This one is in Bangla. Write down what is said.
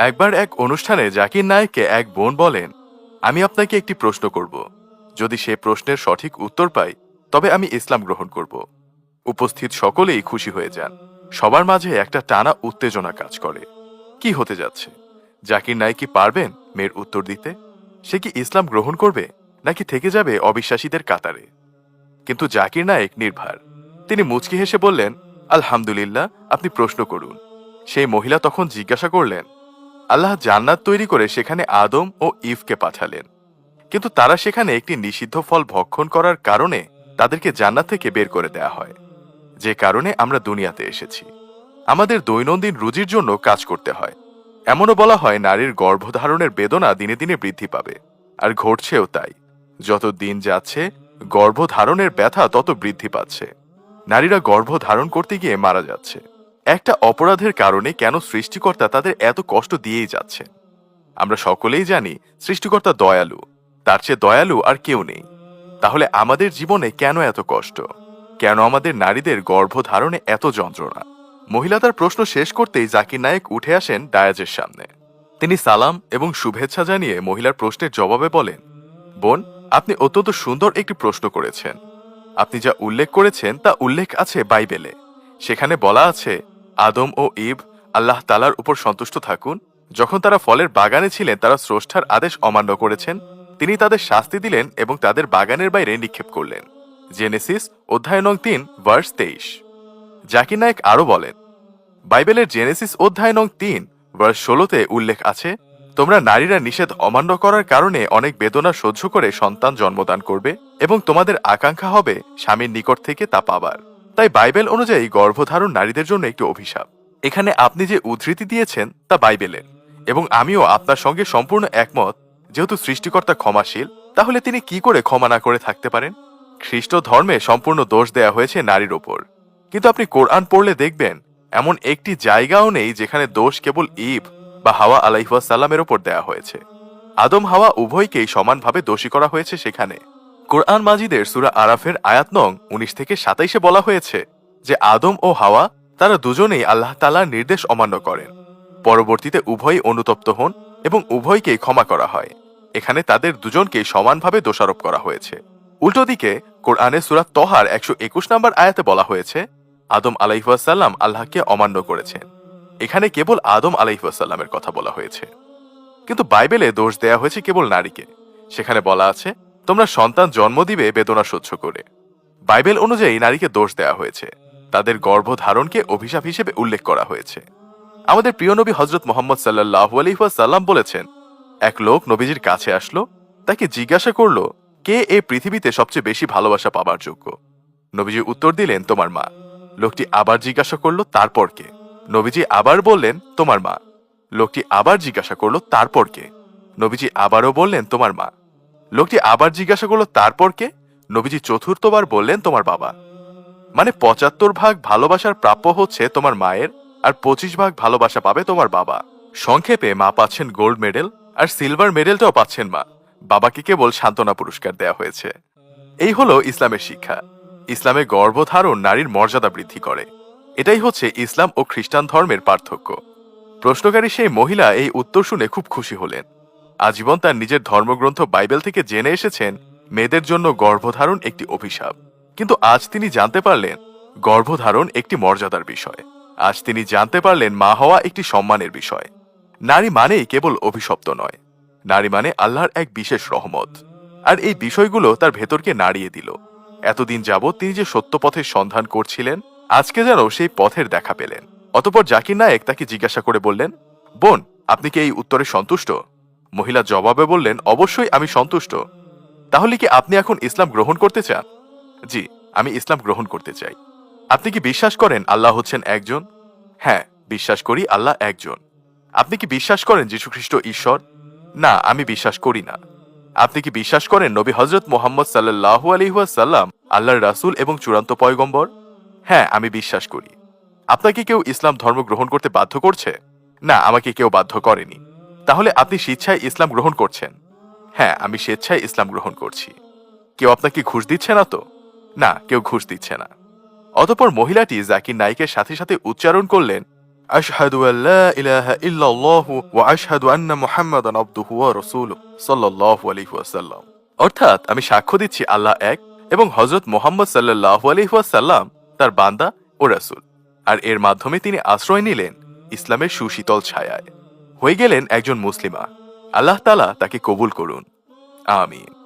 একবার এক অনুষ্ঠানে জাকির নায়েককে এক বোন বলেন, আমি আপনাকে একটি প্রশ্ন করব। যদি সে প্রশ্নের সঠিক উত্তর পাই তবে আমি ইসলাম গ্রহণ করব। উপস্থিত সকলেই খুশি হয়ে যান। সবার মাঝে একটা টানা উত্তেজনা কাজ করে। কি হতে যাচ্ছে? জাকির নায়েক কি পারবেন মেয়ের উত্তর দিতে? সে কি ইসলাম গ্রহণ করবে, নাকি থেকে যাবে অবিশ্বাসীদের কাতারে? কিন্তু জাকির নায়েক নির্ভার। তিনি মুচকি হেসে বললেন, আলহামদুলিল্লাহ, আপনি প্রশ্ন করুন। সেই মহিলা তখন জিজ্ঞাসা করলেন আল্লাহ জান্নাত তৈরি করে সেখানে আদম ও ইফকে পাঠালেন। কিন্তু তারা সেখানে একটি নিষিদ্ধ ফল ভক্ষণ করার কারণে তাদেরকে জান্নাত থেকে বের করে দেয়া হয়। যে কারণে আমরা দুনিয়াতে এসেছি। আমাদের দৈনন্দিন রুজির জন্য কাজ করতে হয়। এমনও বলা হয়, নারীর গর্ভধারণের বেদনা দিনে দিনে বৃদ্ধি পাবে। আর ঘটছেও তাই। যত দিন যাচ্ছে, গর্ভধারণের ব্যথা তত বৃদ্ধি পাচ্ছে। নারীরা গর্ভধারণ করতে গিয়ে মারা যাচ্ছে। একটা অপরাধের কারণে কেন সৃষ্টিকর্তা তাদের এত কষ্ট দিয়েই যাচ্ছে? আমরা সকলেই জানি সৃষ্টিকর্তা দয়ালু, তার চেয়ে দয়ালু আর কেউ নেই। তাহলে আমাদের জীবনে কেন এত কষ্ট? কেন আমাদের নারীদের গর্ভধারণে এত যন্ত্রণা? মহিলা তার প্রশ্ন শেষ করতেই জাকির নায়েক উঠে আসেন ডায়াজের সামনে। তিনি সালাম এবং শুভেচ্ছা জানিয়ে মহিলার প্রশ্নের জবাবে বলেন, বোন, আপনি অত্যন্ত সুন্দর একটি প্রশ্ন করেছেন। আপনি যা উল্লেখ করেছেন তা উল্লেখ আছে বাইবেলে। সেখানে বলা আছে আদম ও ইব আল্লাহ তালার উপর সন্তুষ্ট থাকুন। যখন তারা ফলের বাগানে ছিলেন, তারা স্রষ্টার আদেশ অমান্য করেছেন। তিনি তাদের শাস্তি দিলেন এবং তাদের বাগানের বাইরে নিক্ষেপ করলেন। জেনেসিস অধ্যায় নং তিন, ভার্স তেইশ। জাকির নায়ক আরও বলেন, বাইবেলের জেনেসিস অধ্যায় নং তিন, ভার্স ষোলোতে উল্লেখ আছে, তোমরা নারীরা নিষেধ অমান্য করার কারণে অনেক বেদনা সহ্য করে সন্তান জন্মদান করবে এবং তোমাদের আকাঙ্ক্ষা হবে স্বামীর নিকট থেকে তা পাবার। তাই বাইবেল অনুযায়ী গর্ভধারণ নারীদের জন্য একটি অভিশাপ। এখানে আপনি যে উদ্ধৃতি দিয়েছেন, তা বাইবেলের। এবং আমিও আপনার সঙ্গে সম্পূর্ণ একমত, যেহেতু সৃষ্টিকর্তা ক্ষমাশীল, তাহলে তিনি কি করে ক্ষমা না করে থাকতে পারেন? খ্রিস্ট ধর্মে সম্পূর্ণ দোষ দেয়া হয়েছে নারীর ওপর। কিন্তু আপনি কোরআন পড়লে দেখবেন, এমন একটি জায়গাও নেই যেখানে দোষ কেবল ইব বা হাওয়া আলাইহাসাল্লামের ওপর দেয়া হয়েছে। আদম হাওয়া উভয়কেই সমানভাবে দোষী করা হয়েছে সেখানে। কোরআন মাজিদের সুরা আরাফের আয়াত নং উনিশ থেকে সাতাইশে বলা হয়েছে যে আদম ও হাওয়া, তারা দুজনেই আল্লাহ তালার নির্দেশ অমান্য করেন। পরবর্তীতে উভয়ই অনুতপ্ত হন এবং উভয়কেই ক্ষমা করা হয়। এখানে তাদের দুজনকেই সমানভাবে দোষারোপ করা হয়েছে। উল্টো দিকে, কোরআনে সুরাত তহার একশো একুশ নম্বর আয়াতে বলা হয়েছে, আদম আলাইহাসাল্লাম আল্লাহকে অমান্য করেছেন। এখানে কেবল আদম আলাইহাসাল্লামের কথা বলা হয়েছে। কিন্তু বাইবেলে দোষ দেয়া হয়েছে কেবল নারীকে। সেখানে বলা আছে তোমরা সন্তান জন্ম দিবে বেদনা সহ্য করে। বাইবেল অনুযায়ী নারীকে দোষ দেয়া হয়েছে। তাদের গর্ভধারণকে অভিশাপ হিসেবে উল্লেখ করা হয়েছে। আমাদের প্রিয় নবী হজরত মোহাম্মদ সাল্লাহ আলহিহাসাল্লাম বলেছেন, এক লোক নবীজির কাছে আসলো, তাকে জিজ্ঞাসা করল, কে এ পৃথিবীতে সবচেয়ে বেশি ভালোবাসা পাবার যোগ্য? নবীজি উত্তর দিলেন, তোমার মা। লোকটি আবার জিজ্ঞাসা করল, তারপর কে? নবীজি আবার বললেন, তোমার মা। লোকটি আবার জিজ্ঞাসা করল, তারপর কে? নবীজি আবারও বললেন, তোমার মা। লোকটি আবার জিজ্ঞাসা করল, তারপর কে? নবীজি চতুর্থবার বললেন, তোমার বাবা। মানে পঁচাত্তর ভাগ ভালোবাসার প্রাপ্য হচ্ছে তোমার মায়ের আর পঁচিশ ভাগ ভালোবাসা পাবে তোমার বাবা। সংক্ষেপে, মা পাচ্ছেন গোল্ড মেডেল আর সিলভার মেডেলটাও পাচ্ছেন মা। বাবাকে কেবল সান্ত্বনা পুরস্কার দেয়া হয়েছে। এই হলো ইসলামের শিক্ষা। ইসলামে গর্ভধারণ নারীর মর্যাদা বৃদ্ধি করে। এটাই হচ্ছে ইসলাম ও খ্রিস্টান ধর্মের পার্থক্য। প্রশ্নকারী সেই মহিলা এই উত্তর শুনে খুব খুশি হলেন। আজীবন তার নিজের ধর্মগ্রন্থ বাইবেল থেকে জেনে এসেছেন মেয়েদের জন্য গর্ভধারণ একটি অভিশাপ। কিন্তু আজ তিনি জানতে পারলেন, গর্ভধারণ একটি মর্যাদার বিষয়। আজ তিনি জানতে পারলেন, মা হওয়া একটি সম্মানের বিষয়। নারী মানেই কেবল অভিশপ্ত নয়। নারী মানে আল্লাহর এক বিশেষ রহমত। আর এই বিষয়গুলো তার ভেতরকে নাড়িয়ে দিল। এতদিন যাবৎ তিনি যে সত্য পথের সন্ধান করছিলেন, আজকে যেন সেই পথের দেখা পেলেন। অতপর জাকির নায়েক তাকে জিজ্ঞাসা করে বললেন, বোন, আপনি কি এই উত্তরে সন্তুষ্ট? মহিলা জবাবে বললেন, অবশ্যই আমি সন্তুষ্ট। তাহলে কি আপনি এখন ইসলাম গ্রহণ করতে চান? জি, আমি ইসলাম গ্রহণ করতে চাই। আপনি কি বিশ্বাস করেন আল্লাহ হচ্ছেন একজন? হ্যাঁ বিশ্বাস করি আল্লাহ একজন। আপনি কি বিশ্বাস করেন যীশুখ্রিস্ট ঈশ্বর? না, আমি বিশ্বাস করি না। আপনি কি বিশ্বাস করেন নবী হজরত মোহাম্মদ সাল্লাহ আলহাসাল্লাম আল্লাহর রাসুল এবং চূড়ান্ত পয়গম্বর? হ্যাঁ আমি বিশ্বাস করি। আপনাকে কেউ ইসলাম ধর্ম গ্রহণ করতে বাধ্য করছে? না, আমাকে কেউ বাধ্য করেনি। তাহলে আপনি স্বেচ্ছায় ইসলাম গ্রহণ করছেন। হ্যাঁ আমি স্বেচ্ছায় ইসলাম গ্রহণ করছি। কেউ আপনাকে ঘুষ দিচ্ছে না তো? না, কেউ ঘুষ দিচ্ছে না। অতপর মহিলাটি জাকির নাইকের সাথে সাথে উচ্চারণ করলেন অর্থাৎ আমি সাক্ষ্য দিচ্ছি আল্লাহ এক এবং হযরত মুহাম্মদ আলাইহি তার বান্দা ও রাসূল। আর এর মাধ্যমে তিনি আশ্রয় নিলেন ইসলামের সুশীতল ছায়ায়। হয়ে গেলেন একজন মুসলিমা। আল্লাহ তালা তাকে কবুল করুন। আমিন।